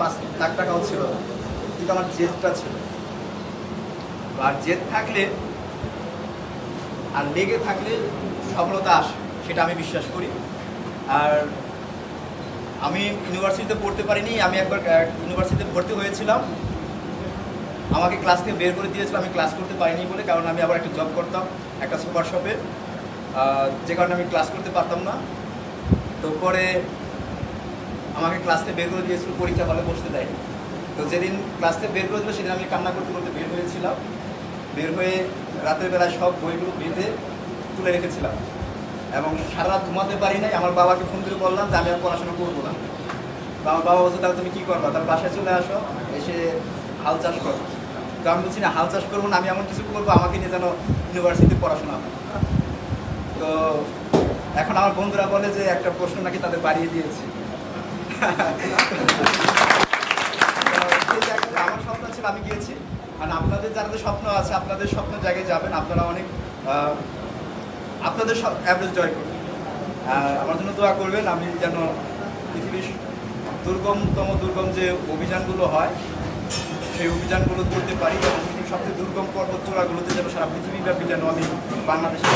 পাঁচ লাখ টাকাও ছিল কিন্তু আমার জেদটা ছিল। আর জেদ থাকলে আর লেগে থাকলে সফলতা আসে, সেটা আমি বিশ্বাস করি। আর আমি ইউনিভার্সিটিতে পড়তে পারিনি, আমি একবার ইউনিভার্সিটিতে ভর্তি হয়েছিলাম। আমাকে ক্লাস থেকে বের করে দিয়েছিল, আমি ক্লাস করতে পারিনি বলে, কারণ আমি আবার একটা জব করতাম, একটা সুপার শপে। যে কারণে আমি ক্লাস করতে পারতাম না। তো পরে আমাকে ক্লাস বের করে দিয়েছিল পরীক্ষা হলে বসতে দেয় তো যেদিন ক্লাস বের করে দিল, সেদিন আমি কান্না করতে করতে বের হয়েছিলাম। বের হয়ে রাতের বেলায় সব বইগুলো বেঁধে তুলে রেখেছিলাম। এবং সারা রাত ঘুমাতে পারি নাই, আমার বাবাকে ফোন করে বললাম যে, আমি আর পড়াশোনা করব না। আমার বাবা বলছে, তাহলে তুমি কী করবা? তার বাসায় চলে আসো, এসে হাল চাষ করো। তো আমি বলছি, না, হাল চাষ করব না, আমি এমন কিছু করব, আমাকে নিয়ে যেন ইউনিভার্সিটিতে পড়াশোনা হয়। তো এখন আমার বন্ধুরা বলে যে, একটা প্রশ্ন নাকি তাদের বাড়িয়ে দিয়েছে। আমার স্বপ্ন ছিল, আমি গিয়েছি। আর আপনাদের যাদের স্বপ্ন আছে, আপনাদের স্বপ্নের জায়গায় যাবেন, আপনারা অনেক আপনাদের অ্যাভারেজ জয় করবেন। আমার জন্য দোয়া করবেন, আমি যেন পৃথিবীর দুর্গমতম, দুর্গম যে অভিযানগুলো হয়, সেই অভিযানগুলো করতে পারি এবং সবচেয়ে দুর্গম পর্বত চূড়াগুলোতে যেন সারা পৃথিবীব্যাপী যেন আমি বাংলাদেশে